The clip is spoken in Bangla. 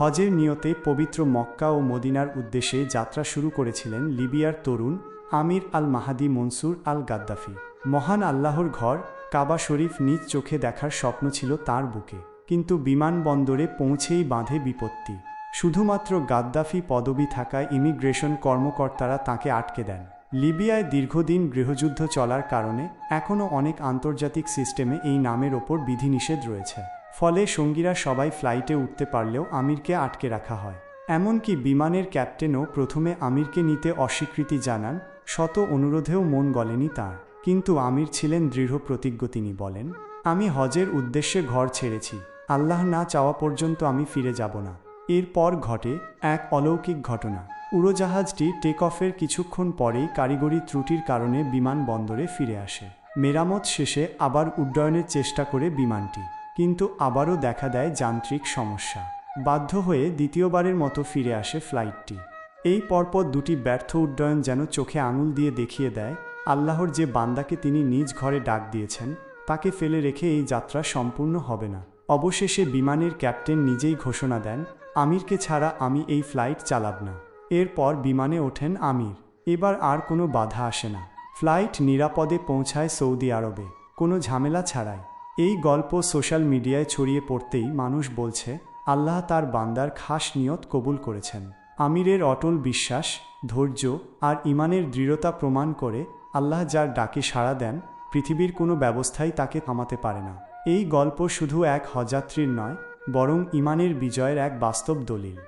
হজের নিয়তে পবিত্র মক্কা ও মদিনার উদ্দেশ্যে যাত্রা শুরু করেছিলেন লিবিয়ার তরুণ আমির আল মাহাদি মনসুর আল গাদ্দাফি মহান আল্লাহর ঘর কাবা শরীফ নিজ চোখে দেখার স্বপ্ন ছিল তার বুকে। কিন্তু বিমানবন্দরে পৌঁছেই বাঁধে বিপত্তি। শুধুমাত্র গাদ্দাফি পদবি থাকায় ইমিগ্রেশন কর্মকর্তারা তাকে আটকে দেন। লিবিয়ায় দীর্ঘদিন গৃহযুদ্ধ চলার কারণে এখনও অনেক আন্তর্জাতিক সিস্টেমে এই নামের ওপর বিধিনিষেধ রয়েছে। ফলে সঙ্গীরা সবাই ফ্লাইটে উঠতে পারলেও আমিরকে আটকে রাখা হয়। এমনকি বিমানের ক্যাপ্টেনও প্রথমে আমিরকে নিতে অস্বীকৃতি জানান, শত অনুরোধেও মন গলেনি তার। কিন্তু আমির ছিলেন দৃঢ় প্রতিজ্ঞ তিনি বলেন, আমি হজের উদ্দেশ্যে ঘর ছেড়েছি, আল্লাহ না চাওয়া পর্যন্ত আমি ফিরে যাব না। এরপর ঘটে এক অলৌকিক ঘটনা। উড়োজাহাজটি টেক অফের কিছুক্ষণ পরেই কারিগরি ত্রুটির কারণে বিমান বন্দরে ফিরে আসে। মেরামত শেষে আবার উড্ডয়নের চেষ্টা করে বিমানটি। কিন্তু আবারও দেখা দেয় যান্ত্রিক সমস্যা। বাধ্য হয়ে দ্বিতীয়বারের মতো ফিরে আসে ফ্লাইটটি। এই পরপর দুটি ব্যর্থ উড্ডয়ন যেন চোখে আঙুল দিয়ে দেখিয়ে দেয় আল্লাহর যে বান্দাকে তিনি নিজ ঘরে ডাক দিয়েছেন, তাকে ফেলে রেখে এই যাত্রা সম্পূর্ণ হবে না। অবশেষে বিমানের ক্যাপ্টেন নিজেই ঘোষণা দেন, আমিরকে ছাড়া আমি এই ফ্লাইট চালাব না। এরপর বিমানে ওঠেন আমির। এবার আর কোনো বাধা আসে না। ফ্লাইট নিরাপদে পৌঁছায় সৌদি আরবে। কোনো ঝামেলা ছাড়াই। এই গল্প সোশ্যাল মিডিয়ায় ছড়িয়ে পড়তেই মানুষ বলছে, আল্লাহ তার বান্দার খাস নিয়ত কবুল করেছেন। আমিরের অটল বিশ্বাস, ধৈর্য আর ইমানের দৃঢ়তা প্রমাণ করে আল্লাহ যার ডাকে সাড়া দেন, পৃথিবীর কোনো ব্যবস্থাই তাকে থামাতে পারে না। এই গল্প শুধু এক হযাত্রীর নয়, বরং ইমানের বিজয়ের এক বাস্তব দলিল।